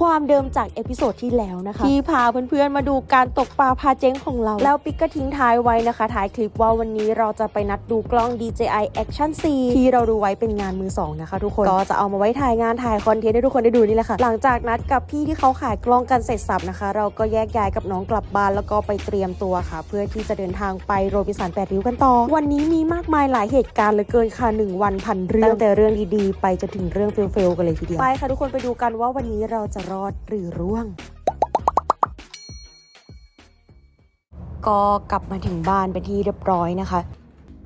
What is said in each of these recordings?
ความเดิมจากเอพิโซดที่แล้วนะคะ ที่พาเพื่อนๆมาดูการตกปลาพาเจ๊งของเรา แล้วปิ๊กก็ทิ้งท้ายไว้นะคะท้ายคลิปว่าวันนี้เราจะไปนัดดูกล้อง DJI Action 4 ที่เราดูไว้เป็นงานมือสองนะคะทุกคน ก็จะเอามาไว้ถ่ายงานถ่ายคอนเทนต์ให้ทุกคนได้ดูนี่แหละค่ะ หลังจากนัดกับพี่ที่เขาขายกล้องกันเสร็จสับนะคะ เราก็แยกย้ายกับน้องกลับบ้านแล้วก็ไปเตรียมตัวค่ะ เพื่อที่จะเดินทางไปโรบินสันแปดริ้วกันต่อ วันนี้มีมากมายหลายเหตุการณ์เหลือเกินค่ะหนึ่งวันพันเรื่องตั้งแต่เรื่องดีๆ ไปจนถึงเรื่องเฟลๆกันเลยทีเดียวไปค่ะทุกคนไปดูกันว่าวันนี้เราจะรอดหรือร่วง ก็กลับมาถึงบ้านเป็นที่เรียบร้อยนะคะ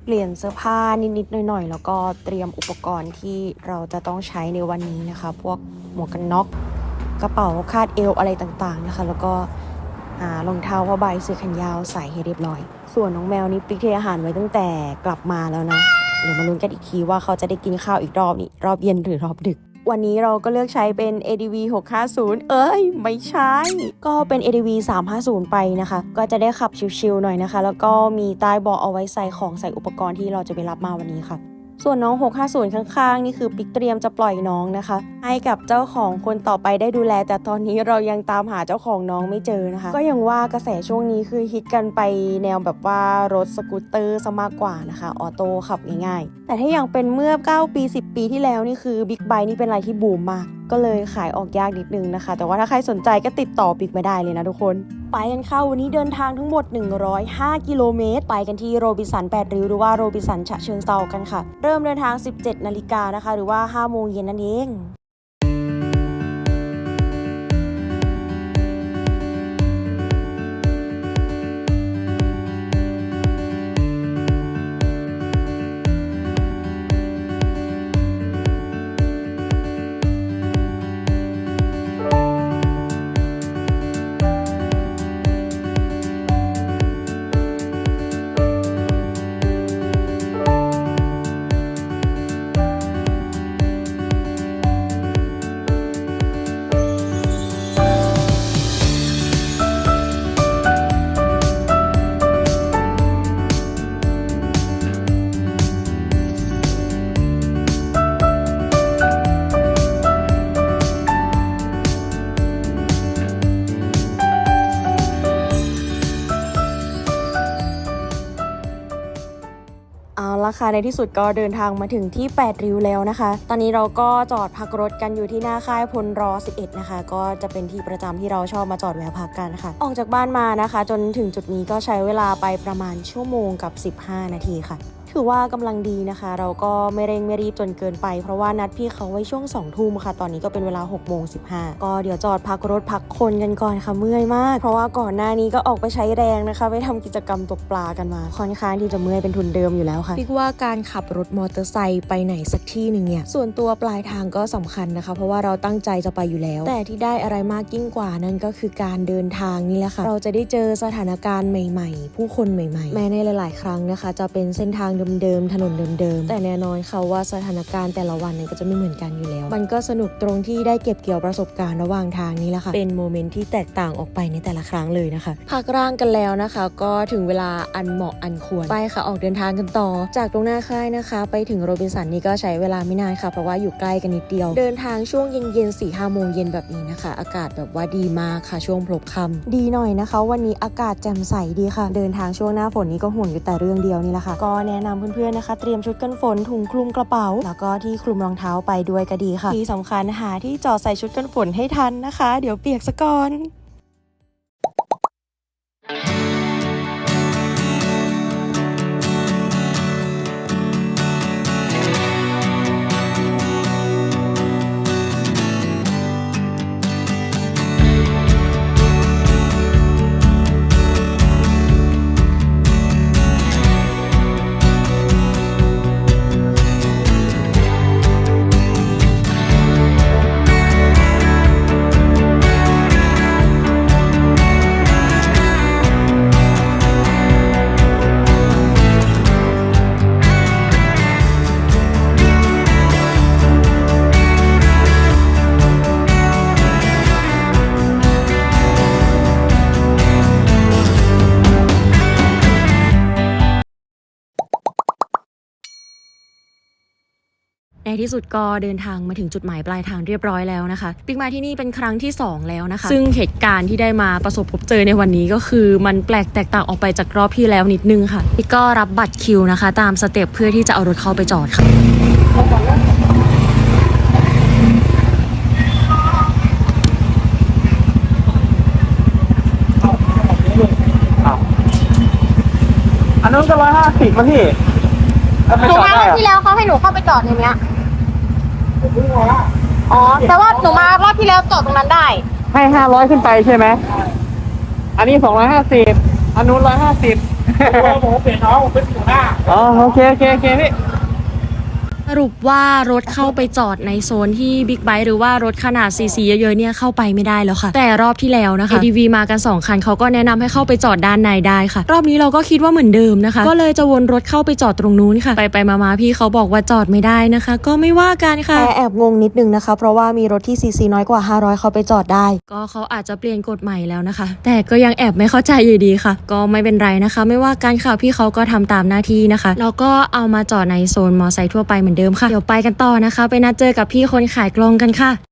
เปลี่ยนเสื้อผ้านิดๆหน่อยๆ แล้วก็เตรียมอุปกรณ์ที่เราจะต้องใช้ในวันนี้นะคะ พวกหมวกกันน็อกกระเป๋าคาดเอวอะไรต่างๆนะคะ แล้วก็หารองเท้าผ้าใบเสื้อแขนยาวใส่ให้เรียบร้อย ส่วนน้องแมวนี่ปิ๊กเทอาหารไว้ตั้งแต่กลับมาแล้วนะ เดี๋ยวมาลุ้นกันอีกทีว่าเขาจะได้กินข้าวอีกรอบนี่รอบเย็นหรือรอบดึก วันนี้เราก็เลือกใช้เป็น ADV 650 เอ้ย ไม่ใช่ ก็เป็น ADV 350 ไปนะคะ ก็จะได้ขับชิลๆหน่อยนะคะ แล้วก็มีใต้เบาะเอาไว้ใส่ของใส่อุปกรณ์ที่เราจะไปรับมาวันนี้ค่ะ ส่วนน้อง 650 ข้างๆ นี่คือปิ๊กเตรียมจะปล่อยน้องนะคะ ให้กับเจ้าของคนต่อไปได้ดูแล แต่ตอนนี้เรายังตามหาเจ้าของน้องไม่เจอนะคะ ก็ยังว่ากระแสช่วงนี้คือฮิตกันไปแนวแบบว่ารถสกูตเตอร์ซะมากกว่านะคะ ออโต้ขับง่ายๆ แต่ถ้าอย่างเป็นเมื่อ 9 ปี 10 ปีที่แล้วนี่คือบิ๊กไบค์นี่เป็นอะไรที่บูมมาก ก็เลยขายออกยากนิดนึงนะคะ แต่ว่าถ้าใครสนใจก็ติดต่อปิกมาได้เลยนะทุกคน ไปกันค่ะวันนี้เดินทางทั้งหมด 105 กิโลเมตร ไปกันที่โรบิสัน8ริ้วหรือว่าโรบิสันฉะเชิงเซากันค่ะ เริ่มเดินทาง 17 นาฬิกานะคะ หรือว่า 5 โมงเย็นนั่นเอง เอาละค่ะในที่สุดก็เดินทางมาถึงที่ 8 ริ้วแล้วนะคะ ตอนนี้เราก็จอดพักรถกันอยู่ที่หน้าค่ายพลรอ 11 นะคะ ก็จะเป็นที่ประจำที่เราชอบมาจอดแวะพักกันค่ะ ออกจากบ้านมานะคะ จนถึงจุดนี้ก็ใช้เวลาไปประมาณชั่วโมงกับ 15 นาทีค่ะ ถือว่ากำลังดีนะคะ เราก็ไม่เร่งไม่รีบจนเกินไป เพราะว่านัดพี่เขาไว้ช่วง2ทุ่มค่ะ ตอนนี้ก็เป็นเวลา6โมง15ก็เดี๋ยวจอดพักรถพักคนกันก่อนค่ะเมื่อยมาก เพราะว่าก่อนหน้านี้ก็ออกไปใช้แรงนะคะ ไปทำกิจกรรมตกปลากันมา ค่อนข้างที่จะเมื่อยเป็นทุนเดิมอยู่แล้วค่ะพี่ว่าการขับรถมอเตอร์ไซค์ไปไหนสักที่หนึ่งเนี่ยส่วนตัวปลายทางก็สำคัญนะคะ เพราะว่าเราตั้งใจจะไปอยู่แล้ว แต่ที่ได้อะไรมากยิ่งกว่านั้นก็คือการเดินทางนี่แหละค่ะเราจะได้เจอสถานการณ์ใหม่ ๆ ผู้คนใหม่ ๆ แม้ในหลาย ๆ ครั้งนะคะ จะเป็นเส้นทางเดิมๆถนนเดิมๆแต่แน่นอนค่ะว่าสถานการณ์แต่ละวันเนี่ยก็จะไม่เหมือนกันอยู่แล้ว มันก็สนุกตรงที่ได้เก็บเกี่ยวประสบการณ์ระหว่างทางนี้แหละค่ะ เป็นโมเมนต์ที่แตกต่างออกไปในแต่ละครั้งเลยนะคะพักร่างกันแล้วนะคะ ก็ถึงเวลาอันเหมาะอันควรไปค่ะออกเดินทางกันต่อ จากตรงหน้าค่ายนะคะ ไปถึงโรบินสันนี่ก็ใช้เวลาไม่นานค่ะเพราะว่าอยู่ใกล้กันนิดเดียว เดินทางช่วงเย็นๆสี่ห้าโมงเย็นแบบนี้นะคะ อากาศแบบว่าดีมากค่ะช่วงพลบค่ำดีหน่อยนะคะ วันนี้อากาศแจ่มใสดีค่ะ เดินทางช่วงหน้าฝนนี้ก็ห่วงอยู่แต่เรื่องเดียวนี่แหละค่ะก็แนะนำเพื่อนๆนะคะ เตรียมชุดกันฝนถุงคลุมกระเป๋า แล้วก็ที่คลุมรองเท้าไปด้วยก็ดีค่ะที่สำคัญหาที่จอดใส่ชุดกันฝนให้ทันนะคะ เดี๋ยวเปียกซะก่อน ที่สุดก็เดินทางมาถึงจุดหมายปลายทางเรียบร้อยแล้วนะคะปิกมาที่นี่เป็นครั้งที่ 2 แล้วนะคะ ซึ่งเหตุการณ์ที่ได้มาประสบพบเจอในวันนี้ก็คือมันแปลกแตกต่างออกไปจากรอบที่แล้วนิดนึงค่ะปิกก็รับบัตรคิวนะคะ ตามสเต็ปเพื่อที่จะเอารถเข้าไปจอดค่ะอันนั้นก็ร้อยห้าสิบมาพี่แล้วหไปนูจอดมาได้รอบอะที่แล้วเขาให้หนูเข้าไปจอดในเนี้ย อ๋อแต่ว่าหนูมารอบที่แล้วจอดตรงนั้นได้ ให้ห้าร้อยขึ้นไปใช่ไหม อันนี้สองร้อยห้าสิบอันนู้นร้อยห้าสิบผมเปลี่ยนน้องผมเป็นหัวหน้าอ๋อโอเคโอเคโอเคพี่ส รุปว่ารถเข้าไปจอดในโซนที่บิ๊กไบค์หรือว่ารถขนาดซีซีเยอะๆเนี่ยเข้าไปไม่ได้แล้วค่ะ แต่รอบที่แล้วนะคะ ADV มากัน 2 คันเขาก็แนะนำให้เข้าไปจอดด้านในได้ค่ะ รอบนี้เราก็คิดว่าเหมือนเดิมนะคะ ก็เลยจะวนรถเข้าไปจอดตรงนู้นค่ะ ไปไปๆมาๆพี่เขาบอกว่าจอดไม่ได้นะคะ ก็ไม่ว่ากันค่ะแต่แอบงงนิดนึงนะคะ เพราะว่ามีรถที่ซีซีน้อยกว่า 500 เข้าไปจอดได้ ก็เขาอาจจะเปลี่ยนกฎใหม่แล้วนะคะ แต่ก็ยังแอบไม่เข้าใจอยู่ดีค่ะ ก็ไม่เป็นไรนะคะ ไม่ว่ากันค่ะพี่เขาก็ทำตามหน้าที่นะคะแล้วก็เอามาจอดในโซนมอไซค์ทั่วไปเหมือนเดิมค่ะ เดี๋ยวไปกันต่อนะคะ ไปนัดเจอกับพี่คนขายกลองกันค่ะ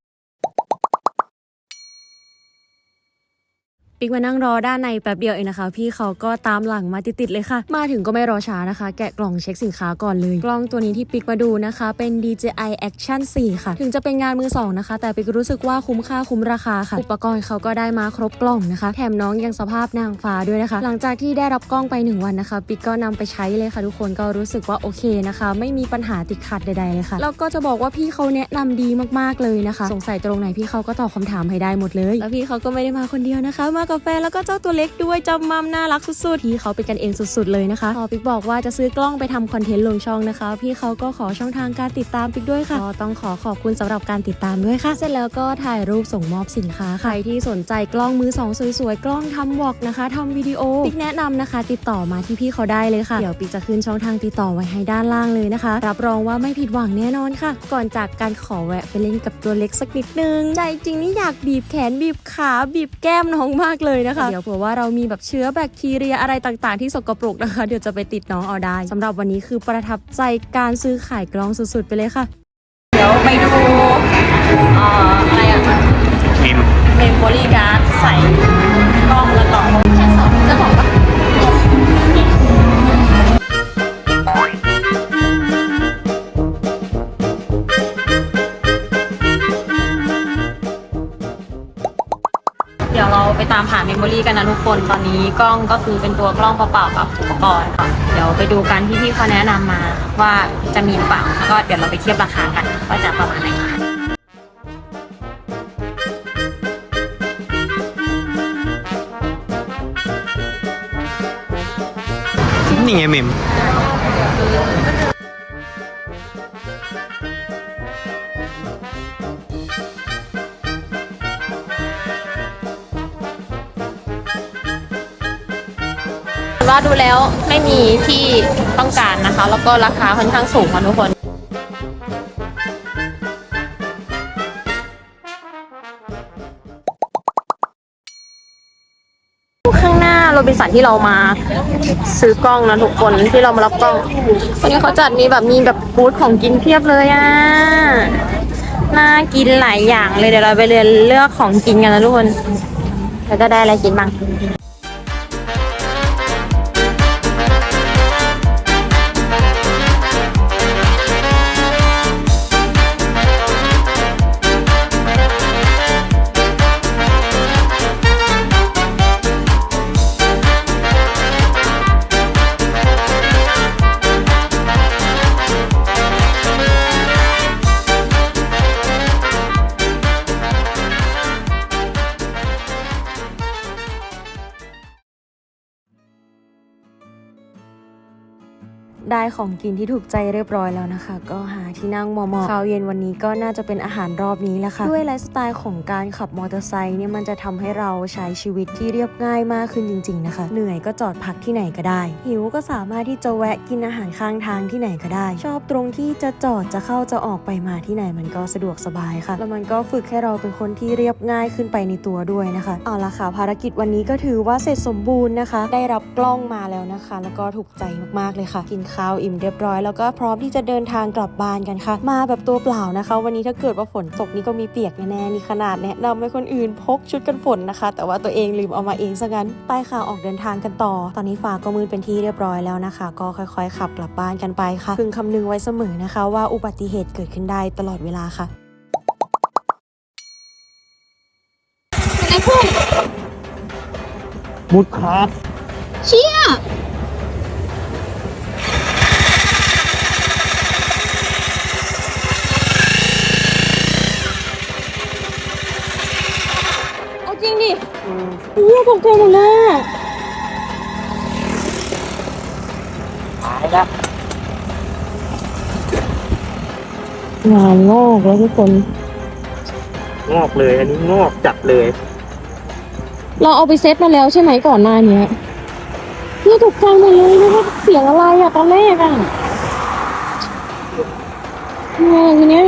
ปิ๊กมานั่งรอด้านในแป๊บเดียวเองนะคะ พี่เขาก็ตามหลังมาติดๆเลยค่ะ มาถึงก็ไม่รอช้านะคะ แกะกล่องเช็คสินค้าก่อนเลย กล้องตัวนี้ที่ปิ๊กมาดูนะคะ เป็น DJI Action 4 ค่ะ ถึงจะเป็นงานมือสองนะคะ แต่ปิ๊กรู้สึกว่าคุ้มค่าคุ้มราคาค่ะ อุปกรณ์เขาก็ได้มาครบกล่องนะคะ แถมน้องยังสภาพนางฟ้าด้วยนะคะ หลังจากที่ได้รับกล้องไป 1 วันนะคะ ปิ๊กก็นำไปใช้เลยค่ะทุกคนก็รู้สึกว่าโอเคนะคะ ไม่มีปัญหาติดขัดใดๆเลยค่ะแล้วก็จะบอกว่าพี่เขาแนะนำดีมากๆเลยนะคะ สงสัยตรงไหนพี่เขาก็ตอบคำถามให้ได้หมดเลย แล้วพี่เขาก็ไม่ได้มาคนเดียวนะคะมากับแฟนแล้วก็เจ้าตัวเล็กด้วยจำมัมน่ารักสุดๆพี่เขาเป็นกันเองสุดๆเลยนะคะพอปิ๊กบอกว่าจะซื้อกล้องไปทำคอนเทนต์ลงช่องนะคะ พี่เขาก็ขอช่องทางการติดตามปิ๊กด้วยค่ะก็ต้องขอขอบคุณสำหรับการติดตามด้วยค่ะ เสร็จแล้วก็ถ่ายรูปส่งมอบสินค้าใครที่สนใจกล้องมือสองสวยๆกล้องทำวอกนะคะทำวิดีโอปิ๊กแนะนำนะคะ ติดต่อมาที่พี่เขาได้เลยค่ะเดี๋ยวปิ๊กจะขึ้นช่องทางติดต่อไว้ให้ด้านล่างเลยนะคะ รับรองว่าไม่ผิดหวังแน่นอนค่ะ ก่อนจากการขอแวะไปเล่นกับตัวเล็กสักนิดนึงใจจริงนี่อยากบีบแขนบีบขาบีบแก้มน้องมากเลยนะคะ เดี๋ยวเผื่อว่าเรามีแบบเชื้อแบคทีเรียอะไรต่างๆ ที่สกปรกนะคะ เดี๋ยวจะไปติดน้องเอาได้สำหรับวันนี้คือประทับใจการซื้อขายกล้องสุดๆ ไปเลยค่ะ เดี๋ยวไปดูเอ่ออะไรอะพิมเมมโมรี่การ์ดใส่กล้องแล้ว มหาเมมโมรี่กันนะทุกคนตอนนี้กล้องก็คือเป็นตัวกล้องเปล่าๆกับอุปกรณ์ค่ะเดี๋ยวไปดูกันที่พี่เขาแนะนำมาว่าจะมีหรือเปล่าแล้วก็เดี๋ยวเราไปเทียบราคากันว่าจะประมาณไหนนี่ไงมิม ว่าดูแล้วไม่มีที่ต้องการนะคะ แล้วก็ราคาค่อนข้างสูงค่ะทุกคนข้างหน้าโรบินสันที่เรามาซื้อกล้องนะทุกคนที่เรามารับกล้องวันนี้เขาจัดมีแบบมีแบบบูธของกินเพียบเลยอะน่ากินหลายอย่างเลยเดี๋ยวเราไปเรียนเลือกของกินกันนะทุกคนแล้วจะได้อะไรกินบ้าง ได้ของกินที่ถูกใจเรียบร้อยแล้วนะคะ ก็หาที่นั่งเหมาะๆข้าวเย็นวันนี้ก็น่าจะเป็นอาหารรอบนี้แหละค่ะด้วยไลฟ์สไตล์ของการขับมอเตอร์ไซค์เนี่ยมันจะทำให้เราใช้ชีวิตที่เรียบง่ายมากขึ้นจริง ๆ นะคะ เหนื่อยก็จอดพักที่ไหนก็ได้ หิวก็สามารถที่จะแวะกินอาหารข้างทางที่ไหนก็ได้ ชอบตรงที่จะจอดจะเข้าจะออกไปมาที่ไหนมันก็สะดวกสบายค่ะ แล้วมันก็ฝึกให้เราเป็นคนที่เรียบง่ายขึ้นไปในตัวด้วยนะคะเอาละค่ะภารกิจวันนี้ก็ถือว่าเสร็จสมบูรณ์นะคะ ได้รับกล้องมาแล้วนะคะ แล้วก็ถูกใจมากๆเลยค่ะกินข้าวข้าวอิ่มเรียบร้อยแล้วก็พร้อมที่จะเดินทางกลับบ้านกันค่ะ มาแบบตัวเปล่านะคะ วันนี้ถ้าเกิดว่าฝนตกนี่ก็มีเปียกแน่ๆนี่ขนาดแนะนำให้คนอื่นพกชุดกันฝนนะคะ แต่ว่าตัวเองลืมเอามาเองซะงั้นไปค่ะออกเดินทางกันต่อ ตอนนี้ฟ้าก็มืดเป็นที่เรียบร้อยแล้วนะคะ ก็ค่อยๆ ขับกลับบ้านกันไปค่ะพึงคำนึงไว้เสมอนะคะ ว่าอุบัติเหตุเกิดขึ้นได้ตลอดเวลาค่ะมุดคาร์ดเชี่ยเอาจริง ดิโอ้ตกใจหมดเลยอะหายแล้วงานงอกแล้วทุกคน งอกเลย อันนี้งอกจัดเลยเราเอาไปเซตมาแล้วใช่ไหมก่อนหน้าเนี้ยเนี่ยตกใจหมดเลยนะว่าเสียงอะไรอะตอนแรกอะเนี่ยทีเนี้ย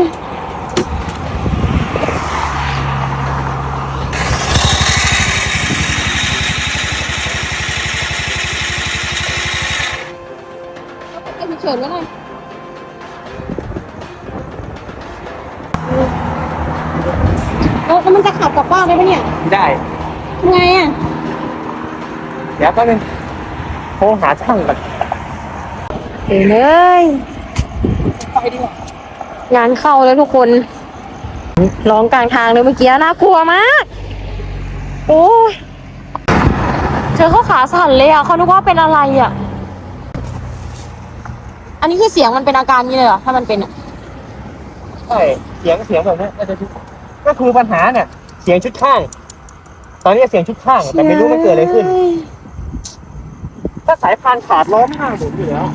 แล้วแล้วมันจะขับกลับบ้านได้ปะเนี่ยได้ทำไงอะเดี๋ยวแป๊บนึงโทรหาช่างก่อนเอ๋เลยงานเข้าแล้วทุกคนร้องกลางทางเลยเมื่อกี้น่ากลัวมาก โอ้ยเธอเขาขาสั่นเลยอะเขานึกว่าเป็นอะไรอะ อันนี้คือเสียงมันเป็นอาการนี้เลยเหรอถ้ามันเป็นอะ ใช่เสียงเสียงแบบนี้ก็จะก็ คือปัญหาเนี่ยเสียงชุดข้าง ตอนนี้เสียงชุดข้างแต่ไม่รู้มันเกิดอะไรขึ้น ถ้าสายพานขาดล้อมข้างผมอยู่แล้ว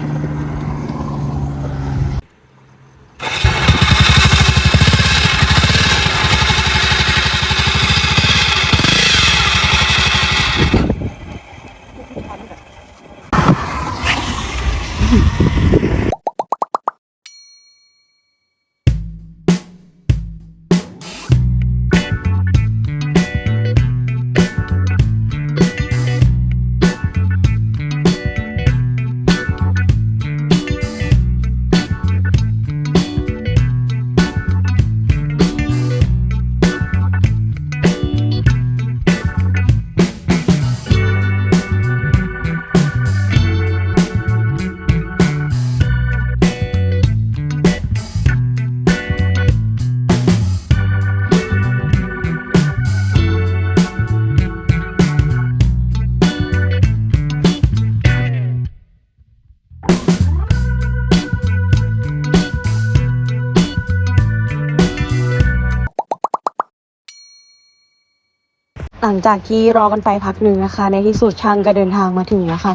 หลังจากที่รอกันไปพักหนึ่งนะคะ ในที่สุดช่างก็เดินทางมาถึงแล้วค่ะ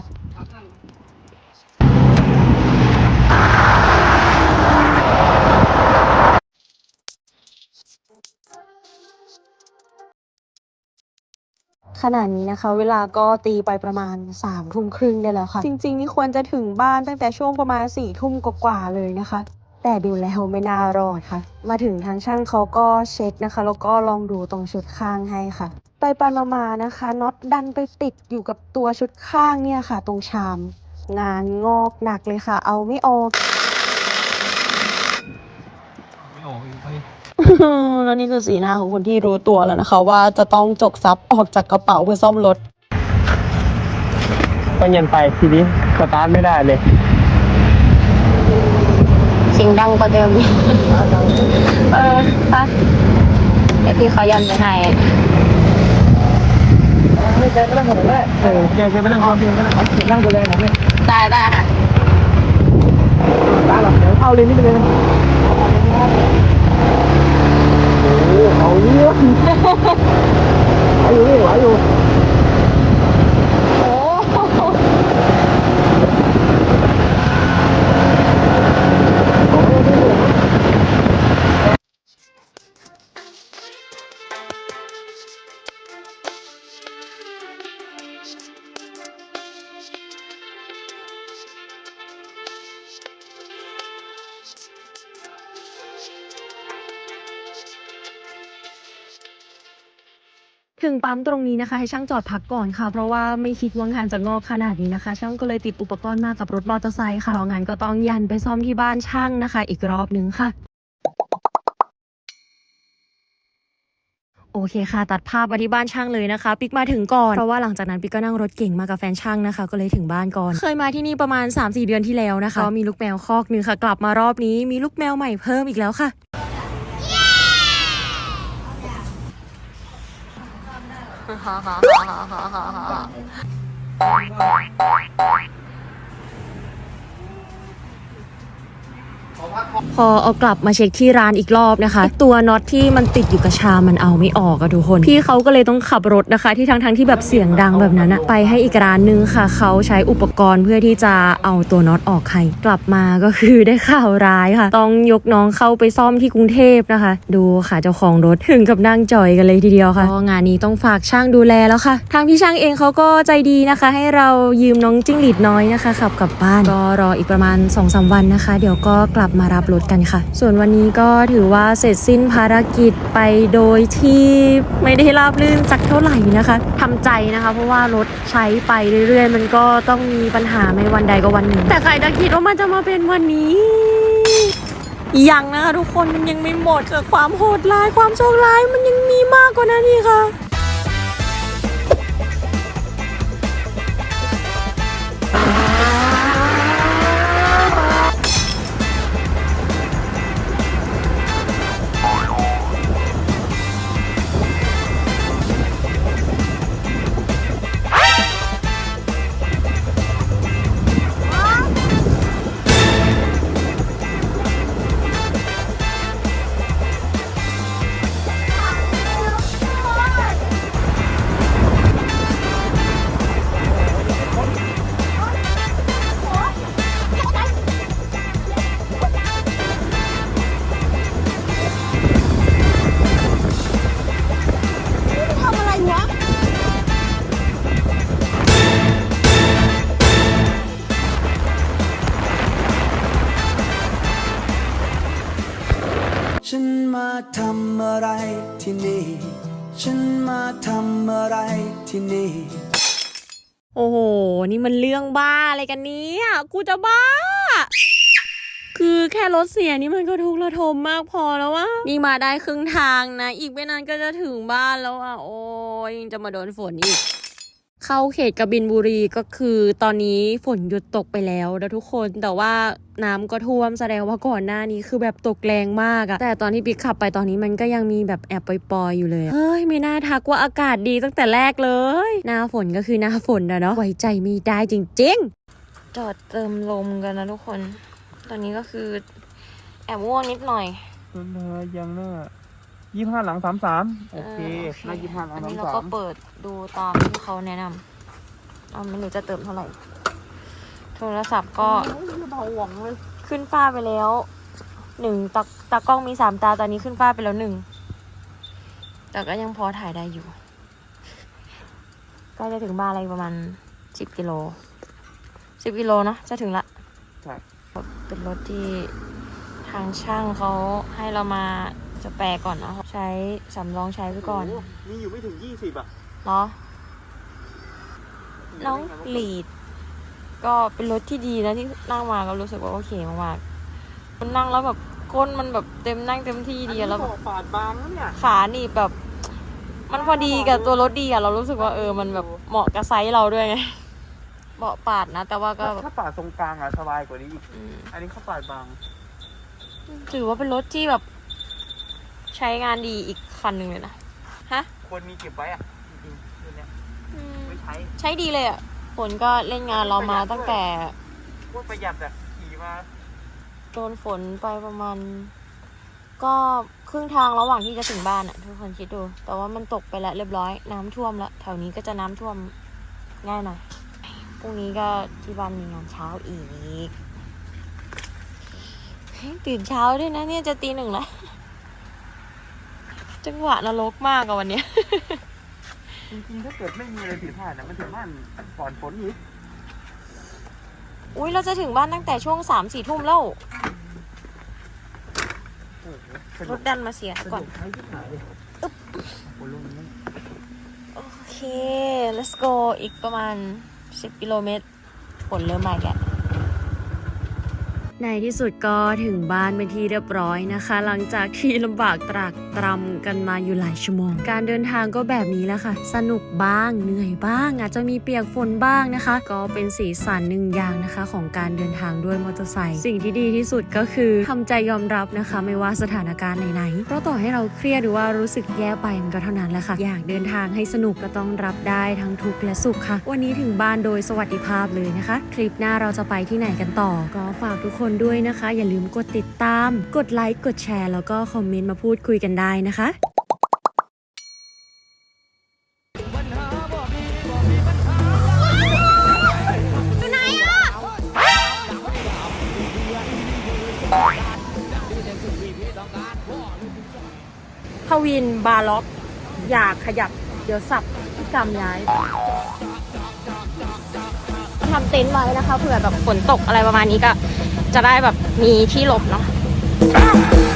ขณะนี้นะคะ เวลาก็ตีไปประมาณสามทุ่มครึ่งได้แล้วค่ะ จริง ๆ นี่ควรจะถึงบ้านตั้งแต่ช่วงประมาณสี่ทุ่มกว่าๆเลยนะคะ แต่ดูแล้วไม่น่ารอดค่ะ มาถึงทางช่างเขาก็เช็คนะคะ แล้วก็ลองดูตรงชุดข้างให้ค่ะ ไปไปมาๆนะคะน็อตดันไปติดอยู่กับตัวชุดข้างเนี่ยค่ะ ตรงชาม งานงอกหนักเลยค่ะ เอาไม่ออก ไม่ออกอีกไปแล้วนี่คือสีหน้าของคนที่รู้ตัวแล้วนะคะ ว่าจะต้องจกซับออกจากกระเป๋าเพื่อซ่อมรถ ก็เย็นไปทีนี้สตาร์ทไม่ได้เลย เสียงดังกว่าเดิมอีกเออปะเดี๋ยวพี่เขายันไปให้ ไม่แกก็นั่งกับผมได้เออแกแกไปนั่งความเพียงก็ได้นั่งดูแลผมเลยได้ได้ค่ะตาหลับเดี๋ยวเข้าเลนนี่ไปเลยโอ้เอาเรื่องไหวอยู่ไหวอยู่ ถึงปั๊มตรงนี้นะคะ ให้ช่างจอดพักก่อนค่ะ เพราะว่าไม่คิดว่างานจะงอกขนาดนี้นะคะ ช่างก็เลยติดอุปกรณ์มากับรถมอเตอร์ไซค์ค่ะงานก็ต้องยันไปซ่อมที่บ้านช่างนะคะ อีกรอบนึงค่ะโอเคค่ะ ตัดภาพมาที่บ้านช่างเลยนะคะ ปิกมาถึงก่อน เพราะว่าหลังจากนั้นปิกก็นั่งรถเก่งมากับแฟนช่างนะคะ ก็เลยถึงบ้านก่อน เคยมาที่นี่ประมาณ 3-4 เดือนที่แล้วนะคะก็มีลูกแมวคอกหนึงค่ะ กลับมารอบนี้มีลูกแมวใหม่เพิ่มอีกแล้วค่ะ ฮ่าฮ่าฮ่าฮ่าฮ่าฮ่า พอเอากลับมาเช็คที่ร้านอีกรอบนะคะ ตัวน็อตที่มันติดอยู่กับชามันเอาไม่ออกอะทุกคน พี่เขาก็เลยต้องขับรถนะคะ ที่ทั้งๆที่แบบเสียงดังแบบนั้นอะไปให้อีกร้านนึงค่ะ เขาใช้อุปกรณ์เพื่อที่จะเอาตัวน็อตออกให้กลับมาก็คือได้ข่าวร้ายค่ะ ต้องยกน้องเข้าไปซ่อมที่กรุงเทพนะคะ ดูค่ะเจ้าของรถถึงกับนั่งจ่อยกันเลยทีเดียวค่ะงานนี้ต้องฝากช่างดูแลแล้วค่ะ ทางพี่ช่างเองเขาก็ใจดีนะคะ ให้เรายืมน้องจิ้งหรีดน้อยนะคะขับกลับบ้านก็รออีกประมาณ2อสวันนะคะ เดี๋ยวก็กลับมารับรถกันค่ะ ส่วนวันนี้ก็ถือว่าเสร็จสิ้นภารกิจไปโดยที่ไม่ได้ราบรื่นสักเท่าไหร่นะคะทำใจนะคะ เพราะว่ารถใช้ไปเรื่อยๆ มันก็ต้องมีปัญหาไม่วันใดก็วันหนึ่ง แต่ใครจะคิดว่ามันจะมาเป็นวันนี้ยังนะคะทุกคนมันยังไม่หมดกับความโหดร้ายความโชคร้ายมันยังมีมากกว่านั้นอีกค่ะ ทำอะไรที่นี่ ฉันมาทำอะไรที่นี่ โอ้โห นี่มันเรื่องบ้าอะไรกันเนี่ยกูจะบ้า คือแค่รถเสียนี่มันก็ทุกข์ระทมมากพอแล้ววะนี่มาได้ครึ่งทางนะ อีกไม่นานก็จะถึงบ้านแล้วอะ โอ้ยยังจะมาโดนฝนอีก เข้าเขตกบินบุรีก็คือตอนนี้ฝนหยุดตกไปแล้วนะทุกคนแต่ว่าน้ำก็ท่วมแสดงว่าก่อนหน้านี้คือแบบตกแรงมากอะแต่ตอนที่ปิ๊กขับไปตอนนี้มันก็ยังมีแบบแอบปล่อยๆอยู่เลยอะเฮ้ยไม่น่าทักว่าอากาศดีตั้งแต่แรกเลย หน้าฝนก็คือหน้าฝนนะเนาะไว้ใจไม่ได้จริง ๆ จอดเติมลมกันนะทุกคน ตอนนี้ก็คือแอบง่วงนิดหน่อยต้นเธอยังเนอะ ยี่ห้าหลังสามสามโอเคหน้ายี่ห้าหลังอันสามนี้เราสาก็มเปิดดูตามที่เขาแนะนำเอาไม่รู้จะเติมเท่าไหร่ โทรศัพท์ก็เบาหวังเลยขึ้นฟ้าไปแล้วหนึ่งตาตากล้องมีสามตาตอนนี้ขึ้นฟ้าไปแล้วหนึ่ง แต่ก็ยังพอถ่ายได้อยู่ ก็จะถึงบ้านอะไรประมาณสิบกิโลสิบกิโลเนาะจะถึงละ ใช่เป็นรถที่ทางช่างเขาให้เรามา จะแปลก่อนเนาะใช้สำรองใช้ไปก่อนโนี่อยู่ไม่ถึงยี่สิบอะเนาะน้องลีด ก็เป็นรถที่ดีนะที่นั่งมาก็รู้สึกว่าโอเคมากๆมันนั่งแล้วแบบก้นมันแบบเต็มนั่งเต็มที่ดีอะแล้วแบบปาดบางแล้วเนี่ยขาหนีบแบบ มันพอดีกับตัวรถดีอะเรารู้สึกว่าเออมันแบบเหมาะกับไซส์เราด้วยไงเบาะปาดนะ แต่ว่าก็แบบถ้าปาดตรงกลางอะสบายกว่านี้อีกอืมอันนี้เขาปาดบาง ถือว่าเป็นรถที่แบบ ใช้งานดีอีกคันหนึ่งเลยนะ ฮะ ควรมีเก็บไว้อะจริงๆเรื่องเนี้ยอืมไม่ใช้ใช้ดีเลยอะฝนก็เล่นงานเรามาตั้งแต่พวกประหยัดอะขี่มาโดนฝนไปประมาณ ก็ครึ่งทางระหว่างที่จะถึงบ้านอะทุกคนคิดดู แต่ว่ามันตกไปแล้วเรียบร้อยน้ำท่วมแล้วแถวนี้ก็จะน้ำท่วมง่ายหน่อยพรุ่งนี้ก็ที่บ้านมีงานเช้าอีกเฮ้ยตื่นเช้าด้วยนะเนี่ยจะตีหนึ่งแล้ว จังหวะนรกมากอะวันเนี้ย จริงๆถ้าเกิดไม่มีอะไรผิดพลาดนะมันถึงบ้านก่อนฝนอีกอุ้ยเราจะถึงบ้านตั้งแต่ช่วงสามสี่ทุ่มแล้ว โอ้โหสรนุถกดันมาเสียสก่อนุนกใช้ที่ไหนอึ๊บโอ้ลงนี่ let's go อีกประมาณ 10 กิโลเมตรฝนเริ่มมาอีกแล้ว ในที่สุดก็ถึงบ้านเป็นที่เรียบร้อยนะคะ หลังจากที่ลำบากตรากตรำกันมาอยู่หลายชั่วโมง การเดินทางก็แบบนี้แหละค่ะ สนุกบ้างเหนื่อยบ้าง อาจจะมีเปียกฝนบ้างนะคะ ก็เป็นสีสันหนึ่งอย่างนะคะ ของการเดินทางด้วยมอเตอร์ไซค์สิ่งที่ดีที่สุดก็คือทำใจยอมรับนะคะ ไม่ว่าสถานการณ์ไหนๆเพราะต่อให้เราเครียดหรือว่ารู้สึกแย่ไปมันก็เท่านั้นแหละค่ะอยากเดินทางให้สนุกก็ต้องรับได้ทั้งทุกข์และสุขค่ะ วันนี้ถึงบ้านโดยสวัสดิภาพเลยนะคะ คลิปหน้าเราจะไปที่ไหนกันต่อ ก็ฝากทุกคนด้วยนะคะ อย่าลืมกดติดตาม กดไลค์ กดแชร์ แล้วก็คอมเมนต์มาพูดคุยกันได้นะคะทวินบาร์ล็อก อยากขยับ เดี๋ยวสับที่กำย้ายทำเต็นท์ไว้นะคะเผื่อแบบฝนตกอะไรประมาณนี้ก็ จะได้แบบมีที่หลบเนาะ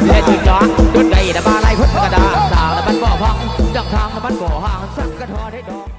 เฮ็ดจุดย้อนจุดใดนะบาไรพุทธกระดาสาวนะมันบ่อพังจังทางนะมันบ่อห่างสักกระทอได้ดอก